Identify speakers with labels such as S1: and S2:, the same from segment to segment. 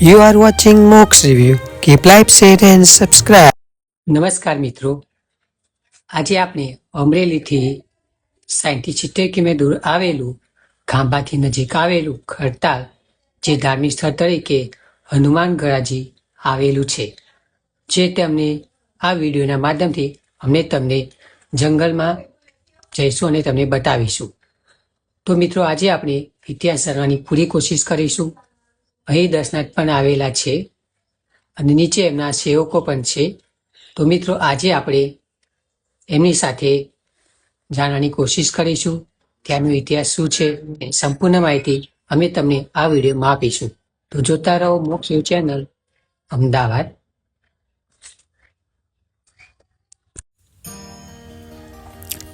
S1: You are watching Mox review keep like, share, and subscribe
S2: નમસ્કાર મિત્રો. આજે આપણે અમરેલીથી સાહીઠથી સિત્તેર કિમી દૂર આવેલું ખાંભાથી નજીક આવેલું ખડતાલ જે ધાર્મિક સ્થળ તરીકે હનુમાન ગળાજી આવેલું છે જે તમને આ વિડીયોના માધ્યમથી અમને તમને જંગલમાં જઈશું અને તમને બતાવીશું. તો મિત્રો આજે આપણે ઇતિહાસ જાણવાની પૂરી કોશિશ કરીશું. અહીં દર્શનાર્થ પણ આવેલા છે અને નીચે એમના સેવકો પણ છે. તો મિત્રો, આજે આપણે એમની સાથે જાણવાની કોશિશ કરીશું ત્યાંનો ઇતિહાસ શું છે સંપૂર્ણ માહિતી અમે તમને આ વિડીયોમાં આપીશું. તો જોતા રહો મોક્ષ યુ ચેનલ અમદાવાદ.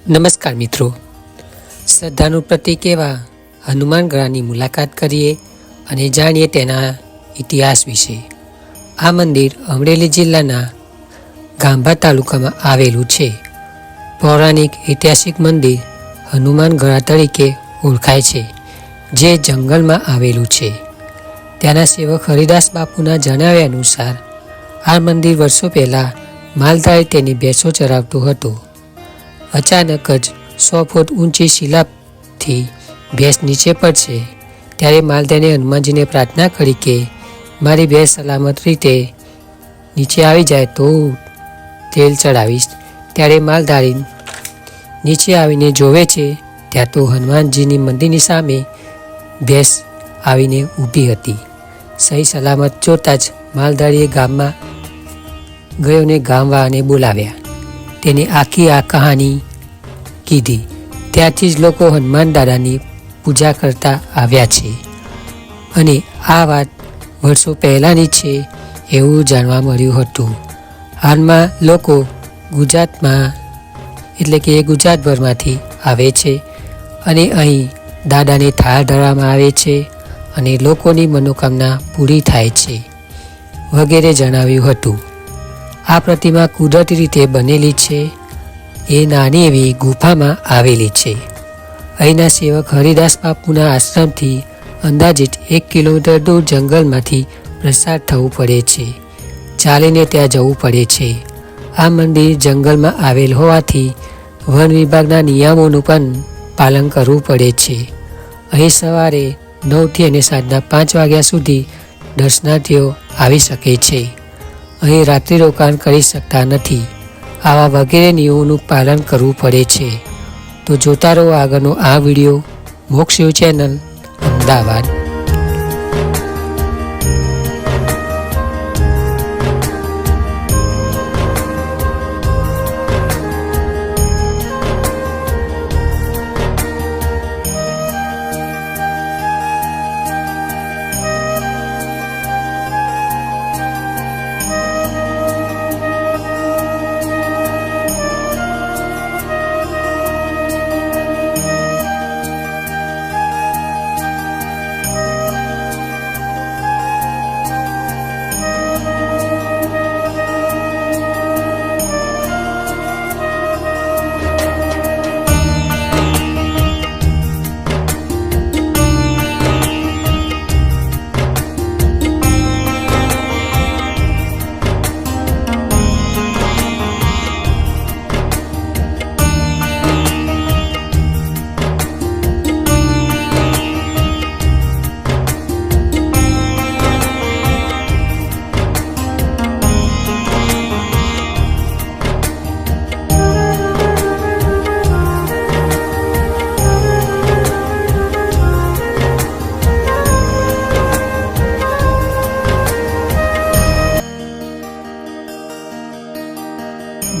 S2: નમસ્કાર મિત્રો. શ્રદ્ધાનું પ્રતિક એવા હનુમાન ગ્રહની મુલાકાત કરીએ. અને જાણીએ તેના ઇતિહાસ વિશે. આ મંદિર અમરેલી જિલ્લાના ગાંભા તાલુકામાં આવેલું છે. પૌરાણિક ઐતિહાસિક મંદિર હનુમાન ગળા તરીકે ઓળખાય છે, જે જંગલમાં આવેલું છે. ત્યાંના સેવક હરિદાસ બાપુના જણાવ્યા અનુસાર, આ મંદિર વર્ષો પહેલાં માલધારી તેની ભેંસો ચરાવતું હતું. અચાનક જ સો ફૂટ ઊંચી શિલાથી ભેંસ નીચે પડશે. ત્યારે માલધારીએ હનુમાનજીને પ્રાર્થના કરી કે મારી ભેંસ સલામત રીતે નીચે આવી જાય તો તેલ ચડાવીશ. ત્યારે માલધારી નીચે આવીને જોવે છે, ત્યાં તો હનુમાનજીની મંદિરની સામે ભેંસ આવીને ઊભી હતી. સહી સલામત જોતાં જ માલધારીએ ગામમાં ગયો ને ગામવાળાને બોલાવ્યા. તેને આખી આ કહાની કીધી. ત્યાંથી જ લોકો હનુમાન દાદાની પૂજા કરતા આવ્યા છે. અને આ વાત વર્ષો પહેલાંની છે એવું જાણવા મળ્યું હતું. હાલમાં લોકો ગુજરાતમાં, એટલે કે ગુજરાતભરમાંથી આવે છે અને અહીં દાદાને થાળ ધરવામાં આવે છે અને લોકોની મનોકામના પૂરી થાય છે વગેરે જણાવ્યું હતું. આ પ્રતિમા કુદરતી રીતે બનેલી છે. એ નાની એવી ગુફામાં આવેલી છે. અહીંના સેવક હરિદાસ બાપુના આશ્રમથી અંદાજિત એક કિલોમીટર દૂર જંગલમાંથી પ્રસાર થવું પડે છે. ચાલીને ત્યાં જવું પડે છે. આ મંદિર જંગલમાં આવેલ હોવાથી વન વિભાગના નિયમોનું પણ પાલન કરવું પડે છે. અહીં સવારે નવથી અને સાંજના પાંચ વાગ્યા સુધી દર્શનાર્થીઓ આવી શકે છે. અહીં રાત્રિ રોકાણ કરી શકતા નથી. આવા વગેરે નિયમોનું પાલન કરવું પડે છે. તો જોતા રહો આગળનો આ વીડિયો મોક્ષ યુ ચેનલ અમદાવાદ.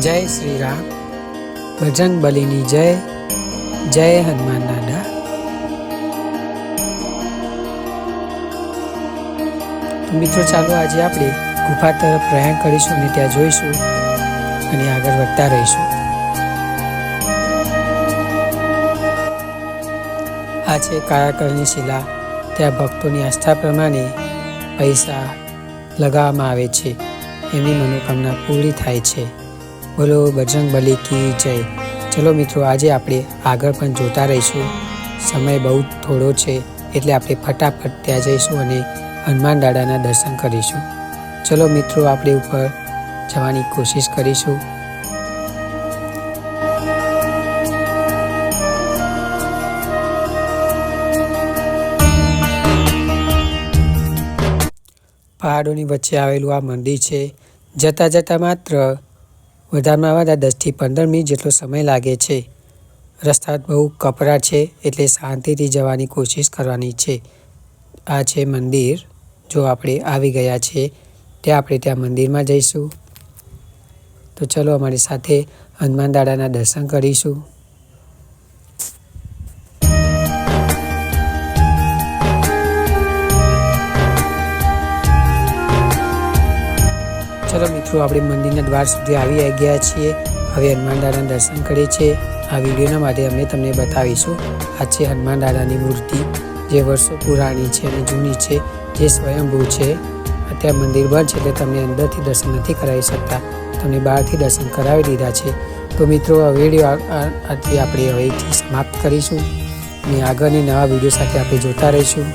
S2: જય શ્રી રામ બજરંગ બલીની જય. જય હનુમાન દાદા. મિત્રો ચાલો આજે આપણે ગુફા તરફ પ્રયાણ કરીશું અને ત્યાં જોઈશું અને આગળ વધતા રહીશું. આ છે કાળાકરની શિલા. ત્યાં ભક્તોની આસ્થા પ્રમાણે પૈસા લગાવવામાં આવે છે. એમની મનોકામના પૂરી થાય છે. બોલો બજરંગ બલી કી જય. ચલો મિત્રો, આજે આપણે આગળ પણ જોતા રહીશું. સમય બહુ થોડો છે, એટલે આપણે ફટાફટ ત્યાં જઈશું અને હનુમાન દાદાના દર્શન કરીશું. ચલો મિત્રો, આપણે ઉપર જવાની કોશિશ કરીશું. પહાડોની વચ્ચે આવેલું આ મંદિર છે. જતાં જતાં માત્ર વધારેમાં વધારે દસથી પંદર મિનિટ જેટલો સમય લાગે છે. રસ્તા બહુ કપરા છે એટલે શાંતિથી જવાની કોશિશ કરવાની છે. આ છે મંદિર. જો આપણે આવી ગયા છે, ત્યાં આપણે ત્યાં મંદિરમાં જઈશું. તો ચલો અમારી સાથે હનુમાન દાદાના દર્શન કરીશું. મિત્રો આપણે મંદિરના દ્વાર સુધી આવી ગયા છીએ. હવે હનુમાન દાદાના દર્શન કરીએ છીએ. આ વિડીયોના માટે અમે તમને બતાવીશું. આ છે હનુમાન દાદાની મૂર્તિ, જે વર્ષો પુરાણી છે અને જૂની છે, જે સ્વયંભૂ છે. અત્યારે મંદિર બંધ છે એટલે તમને અંદરથી દર્શન નથી કરાવી શકતા. તમને બહારથી દર્શન કરાવી દીધા છે. તો મિત્રો, આ વીડિયો આપણે હવેથી સમાપ્ત કરીશું. અને આગળની નવા વીડિયો સાથે આપણે જોતા રહીશું.